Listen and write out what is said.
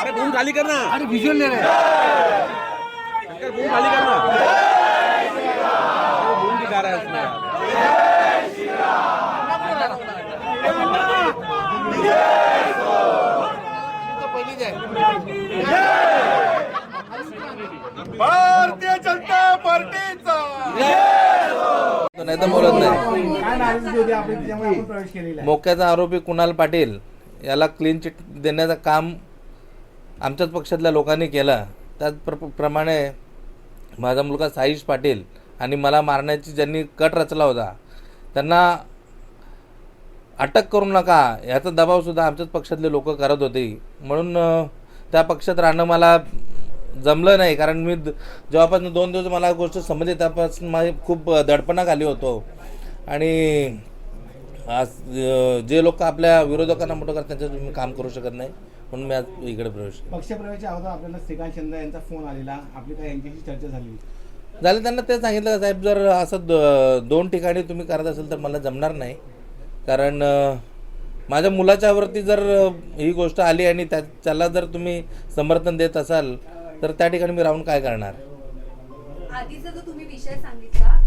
अरे धूम खाली कर ना. अरे व्हिज्युअल नाही धूम खाली कर ना. धूम दिखा रहा है उसमें। भारतीय जनता पार्टीचा. नाही तर बोलत नाही. मोक्याचा आरोपी कुणाल पाटील याला क्लीन चिट देण्याचं काम आमच्याच पक्षातल्या लोकांनी केलं. त्याच प्र प्रमाणे माझा मुलगा साईश पाटील आणि मला मारण्याची ज्यांनी कट रचला होता त्यांना अटक करू नका. याचा दबावसुद्धा आमच्याच पक्षातले लोक करत होते. म्हणून त्या पक्षात राहणं मला जमलं नाही कारण मी जेव्हापासून दोन दिवस मला गोष्ट समजली त्यापासून माझी खूप दडपणाखाली होतो. आणि आज जे लोक आपल्या विरोधकांना मोठं करतात त्यांच्यात मी काम करू शकत नाही म्हणून मी आज इकडे प्रवेश. पक्षप्रवेशाच्या अगोदर आपल्याला श्रीकांत शिंदे यांचा फोन आलेला. आपली काय यांच्याशी चर्चा झाली? झालं त्यांना ते सांगितलं का साहेब जर असं द- दोन ठिकाणी तुम्ही करत असेल तर मला जमणार नाही. कारण माझ्या मुलाच्यावरती जर ही गोष्ट आली आणि त्या त्याला जर तुम्ही समर्थन देत असाल तर त्या ठिकाणी मी राहून काय करणार? आधीचा जो तुम्ही विषय सांगितला